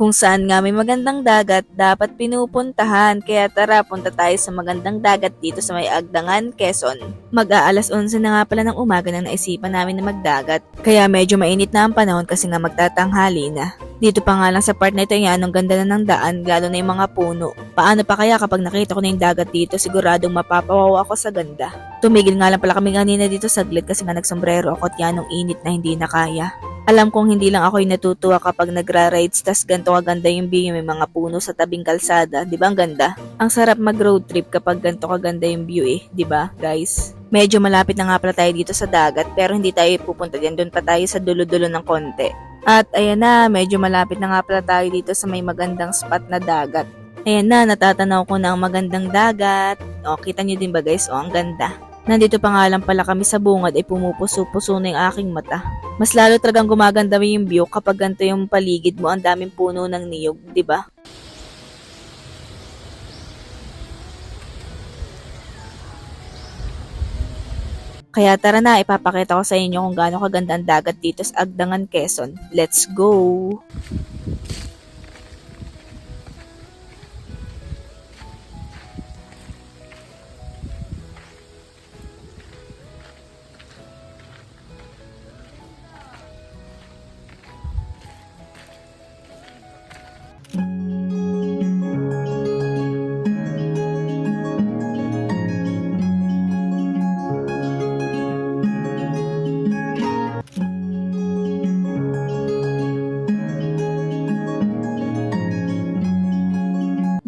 Kung saan nga may magandang dagat, dapat pinupuntahan. Kaya tara, punta tayo sa magandang dagat dito sa may Agdangan, Quezon. Mag-aalas 11 na nga pala ng umaga nang naisipan namin na magdagat. Kaya medyo mainit na ang panahon kasi nga magtatanghali na. Dito pa nga lang sa part na ito yan, ang ganda na ng daan, lalo na yung mga puno. Paano pa kaya kapag nakita ko na yung dagat dito, siguradong mapapawaw ako sa ganda. Tumigil nga lang pala kami kanina dito saglit kasi nga nagsombrero ako at yan ang init na hindi na kaya. Alam kong hindi lang ako yung natutuwa kapag nagra-rides tas ganito kaganda yung view, may mga puno sa tabing kalsada, di ba ang ganda? Ang sarap mag-road trip kapag ganito kaganda yung view eh, di ba guys? Medyo malapit na nga pala tayo dito sa dagat pero hindi tayo pupunta dyan, doon pa tayo sa dulo-dulo ng konti. At ayan na, medyo malapit na nga pala tayo dito sa may magandang spot na dagat. Ayan na, natatanaw ko na ang magandang dagat. O, kita nyo din ba guys? O, ang ganda. Nandito pa nga lang pala kami sa bungad ay pumupuso-puso na yung aking mata. Mas lalo talagang gumaganda yung view kapag ganito yung paligid mo, ang daming puno ng niyog, di ba? Kaya tara na, ipapakita ko sa inyo kung gaano kaganda ang dagat dito sa Agdangan, Quezon. Let's go!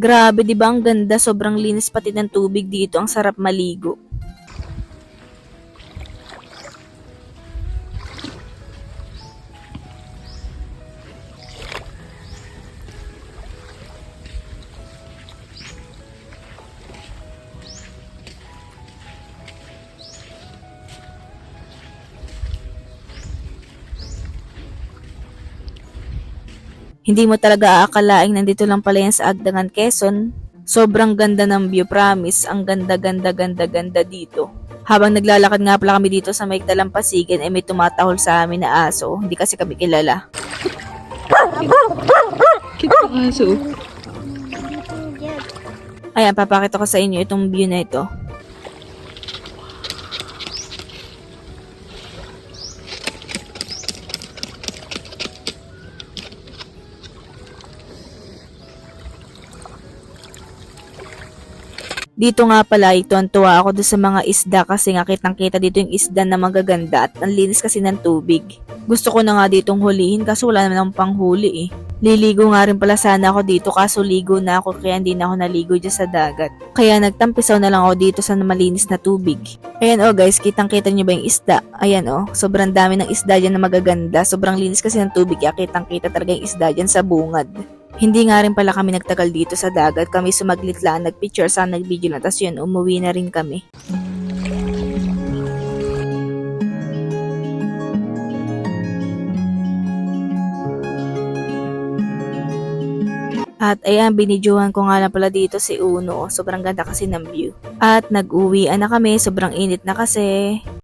Grabe, di ba ang ganda? Sobrang linis pati ng tubig dito. Ang sarap maligo. Hindi mo talaga aakalaing nandito lang pala yan sa Agdangan, Quezon. Sobrang ganda ng view, promise. Ang ganda, ganda, ganda, ganda dito. Habang naglalakad nga pala kami dito sa may dalampasigan, eh may tumatahol sa amin na aso. Hindi kasi kami kilala. Cute aso. Ayan, papakita ko sa inyo itong view na ito. Dito nga pala, ito ang tuwa ako doon sa mga isda kasi nga kitang kita dito yung isda na magaganda at ang linis kasi ng tubig. Gusto ko na nga ditong hulihin kaso wala naman akong panghuli eh. Liligo nga rin pala sana ako dito kaso ligo na ako kaya hindi na ako naligo dyan sa dagat. Kaya nagtampisaw na lang ako dito sa malinis na tubig. Ayan oh guys, kitang kita nyo ba yung isda? Ayan oh, sobrang dami ng isda dyan na magaganda. Sobrang linis kasi ng tubig kaya kitang kita talaga yung isda dyan sa bungad. Hindi nga rin pala kami nagtagal dito sa dagat. Kami sumaglit lang, nagpicture sa nagvideo lang. Tapos yun, umuwi na rin kami. At ayan, binidyohan ko nga lang pala dito si Uno. Sobrang ganda kasi ng view. At nag-uwian na kami, sobrang init na kasi.